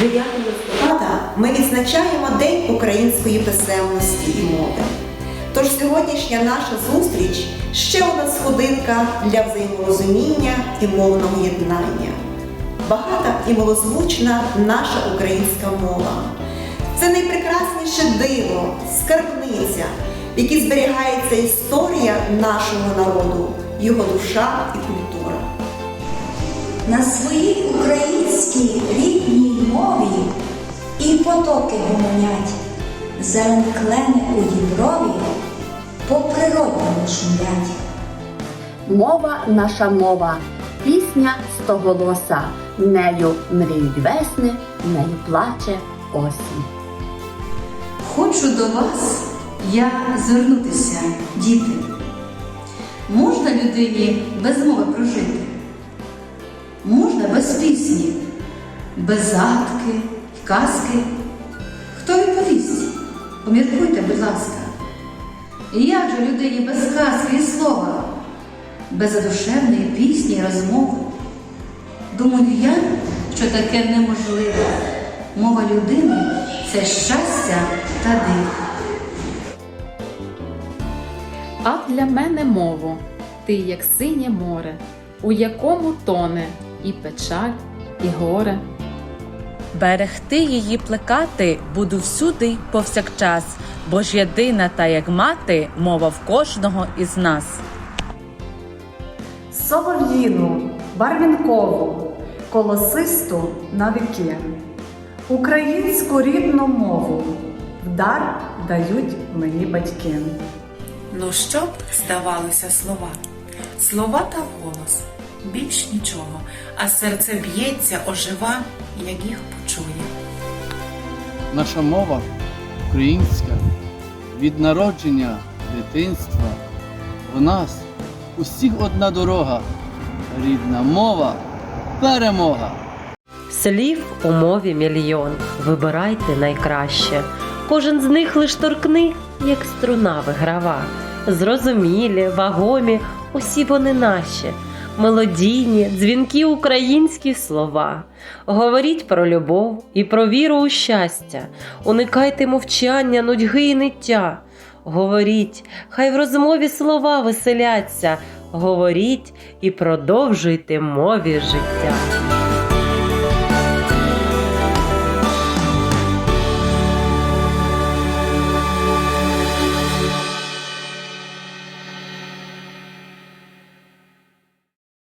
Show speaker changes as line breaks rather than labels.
9 листопада ми відзначаємо День української писемності і мови. Тож сьогоднішня наша зустріч ще одна сходинка для взаєморозуміння і мовного єднання. Багата і милозвучна наша українська мова. Це найпрекрасніше диво, скарбниця, в якій зберігається історія нашого народу, його душа і культура.
На своїй українській рідній мові і потоки гомонять, зелені клени у діброві по природному шумлять.
Мова наша мова, пісня стоголоса, нею мріють весни, нею плаче осінь.
Хочу до вас я звернутися, діти. Можна людині без мови прожити? Можна без пісні, без загадки й казки? Хто відповість? Поміркуйте, будь ласка. І як же людині без казки і слова, без задушевної пісні і розмови? Думаю я, що таке неможливо. Мова людини це щастя та диво.
А для мене мову, ти як синє море, у якому тоне і печаль, і горе.
Берегти її плекати буду всюди й повсякчас, бо ж єдина та як мати мова в кожного із нас.
Солов'їну, барвінкову, колосисту на віки, українську рідну мову в дар дають мені батьки.
Ну що б здавалося слова? Слова та голос, більш нічого, а серце б'ється, ожива, як їх почує.
Наша мова українська від народження дитинства. У нас усіх одна дорога, рідна мова, перемога.
Слів у мові мільйон. Вибирайте найкраще. Кожен з них лиш торкни, як струна виграва. Зрозумілі, вагомі, усі вони наші. Мелодійні, дзвінкі українські слова. Говоріть про любов і про віру у щастя. Уникайте мовчання, нудьги і ниття. Говоріть, хай в розмові слова веселяться. Говоріть і продовжуйте мові життя.